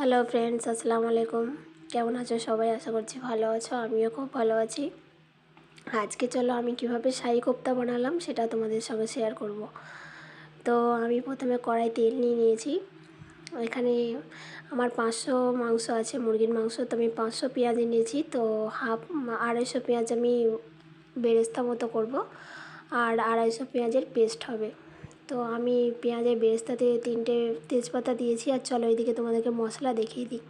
Hello friends আসসালামু আলাইকুম কেমন আছো সবাই? আশা করছি ভালো আছো। আমিও খুব ভালো আছি। আজকে চলো আমি কীভাবে শাহি কোপ্তা বানালাম সেটা তোমাদের সঙ্গে শেয়ার করব। তো আমি প্রথমে কড়াই তেল নিয়ে নিয়েছি। এখানে আমার পাঁচশো মাংস আছে, মুরগির মাংস। তো আমি পাঁচশো পেঁয়াজ নিয়েছি তো হাফ, আড়াইশো পেঁয়াজ আমি বেরেস্তা মতো করব। আর আড়াইশো পেঁয়াজের পেস্ট হবে। তো আমি পেঁয়াজের বেরেস্তাতে তিনটে তেজপাতা দিয়েছি আর চলো এইদিকে তোমাদেরকে মশলা দেখিয়ে দিই।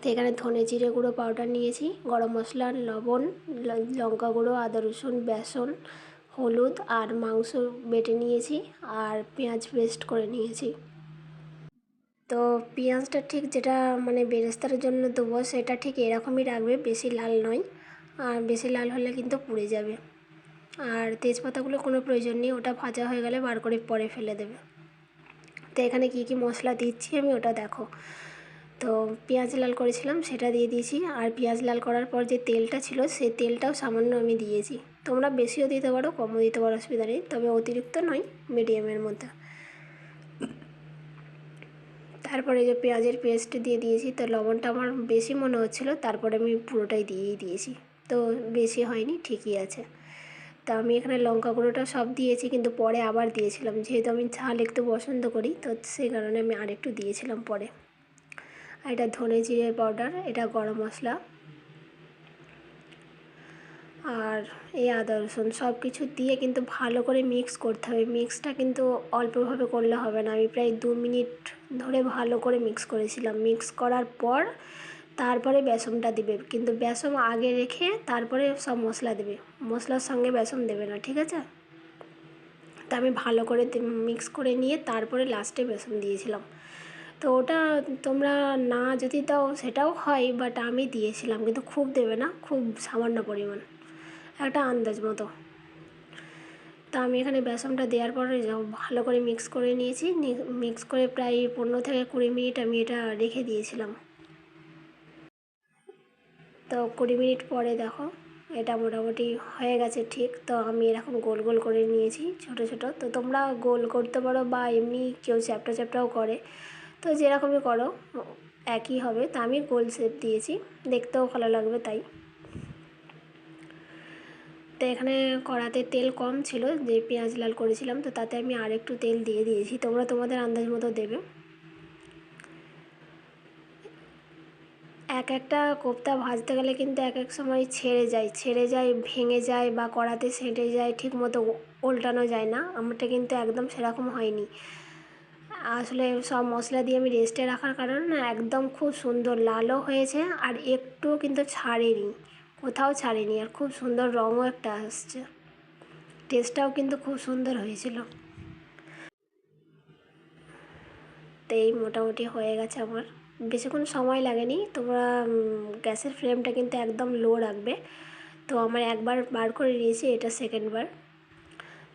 তো এখানে ধনে জিরে গুঁড়ো পাউডার নিয়েছি, গরম মশলা, লবণ লঙ্কা গুঁড়ো, আদা রসুন, বেসন, হলুদ আর মাংস বেটে নিয়েছি আর পেঁয়াজ পেস্ট করে নিয়েছি। তো পেঁয়াজটা ঠিক যেটা মানে বেরেস্তার জন্য দেবো সেটা ঠিক এরকমই রাখবে, বেশি লাল নয়। আর বেশি লাল হলে কিন্তু পুড়ে যাবে। আর তেজপাতাগুলো কোনো প্রয়োজন নেই, ওটা ভাজা হয়ে গেলে বার করে পরে ফেলে দেবে। তো এখানে কী কী মশলা দিচ্ছি আমি ওটা দেখো। তো পেঁয়াজ লাল করেছিলাম, সেটা দিয়ে দিয়েছি। আর পেঁয়াজ লাল করার পর যে তেলটা ছিল সেই তেলটাও সামান্য আমি দিয়েছি। তোমরা বেশিও দিতে পারো, কমও দিতে পারো, অসুবিধা নেই। তবে অতিরিক্ত নয়, মিডিয়ামের মধ্যে। তারপরে যে পেঁয়াজের পেস্ট দিয়ে দিয়েছি, তো লবণটা আমার বেশি মনে হচ্ছিল, তারপরে আমি পুরোটাই দিয়েই দিয়েছি। তো বেশি হয়নি, ঠিকই আছে। তা আমি এখানে লঙ্কা গুঁড়োটা সব দিয়েছি, কিন্তু পরে আবার দিয়েছিলাম। যেহেতু আমি ঝাল একটু পছন্দ করি, তো সেই কারণে আমি আরেকটু দিয়েছিলাম পরে। আর এটা ধনে জিরে পাউডার, এটা গরম মশলা। আর এই আদা, রসুন সব কিছু দিয়ে কিন্তু ভালো করে মিক্স করতে হবে। মিক্সটা কিন্তু অল্পভাবে করলে হবে না। আমি প্রায় দু মিনিট ধরে ভালো করে মিক্স করেছিলাম। মিক্স করার পর তারপরে বেসনটা দিবে। কিন্তু বেসন আগে রেখে তারপরে সব মশলা দেবে। মশলার সঙ্গে বেসন দেবে না, ঠিক আছে? তা আমি ভালো করে মিক্স করে নিয়ে তারপরে লাস্টে বেসন দিয়েছিলাম। তো ওটা তোমরা না যদি দাও, সেটাও হয় বাট আমি দিয়েছিলাম। কিন্তু খুব দেবে না, খুব সামান্য পরিমাণ। একটা আন্দাজ মতো। তা আমি এখানে বেসনটা দেওয়ার পরে ভালো করে মিক্স করে নিয়েছি। মিক্স করে প্রায় পনেরো থেকে কুড়ি মিনিট আমি এটা রেখে দিয়েছিলাম। তো কুড়ি মিনিট পরে দেখো, এটা মোটামুটি হয়ে গেছে ঠিক। তো আমি এরকম গোল গোল করে নিয়েছি ছোট ছোট। তো তোমরা গোল করতে পারো বা এমনি কেউ চ্যাপটা চ্যাপটাও করে। তো যেরকমই করো, একই হবে। তো আমি গোল শেপ দিয়েছি, দেখতেও ভালো লাগবে তাই। তো এখানে কড়াতে তেল কম ছিল, যে পেঁয়াজ লাল করেছিলাম, তো তাতে আমি আর একটু তেল দিয়ে দিয়েছি। তোমরা তোমাদের আন্দাজ মতো দেবে। এক একটা কোপ্তা ভাজতে গেলে কিন্তু এক এক সময় ছেড়ে যায় ছেড়ে যায়, ভেঙে যায় বা কড়াতে সেঁটে যায় ঠিক মতো উল্টানো যায় না। আমারটা কিন্তু একদম সেরকম হয়নি। আসলে সব মশলা দিয়ে আমি রেস্টে রাখার কারণে না একদম খুব সুন্দর লালও হয়েছে আর একটুও কিন্তু ছাড়েনি। কোথাও ছাড়েনি আর খুব সুন্দর রঙও একটা আসছে। টেস্টটাও কিন্তু খুব সুন্দর হয়েছিল। তো এই মোটামুটি হয়ে গেছে আমার। বেশিক্ষণ সময় লাগেনি। তোমরা গ্যাসের ফ্লেমটা কিন্তু একদম লো রাখবে। তো আমার একবার বার করে নিয়েছি, এটা সেকেন্ডবার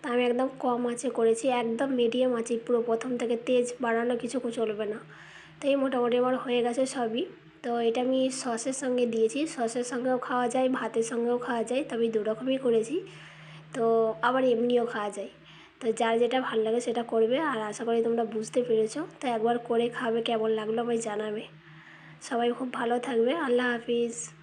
তা আমি একদম কম আঁচে করেছি, একদম মিডিয়াম আঁচে। পুরো প্রথম থেকে তেজ বাড়ানো কিছু চলবে না। তো এই মোটামুটি আমার হয়ে গেছে সবই। তো এটা আমি সসের সঙ্গে দিয়েছি। সসের সঙ্গেও খাওয়া যায়, ভাতের সঙ্গেও খাওয়া যায় তো আমি দু রকমই করেছি। তো আবার এমনিও খাওয়া যায়। তো যার যেটা ভালো লাগে সেটা করবে আর আশা করি তোমরা বুঝতে পেরেছ। তো একবার করে খাবে কেমন লাগল আমায় জানাবে। সবাই খুব ভালো থাকবে। আল্লাহ হাফিজ।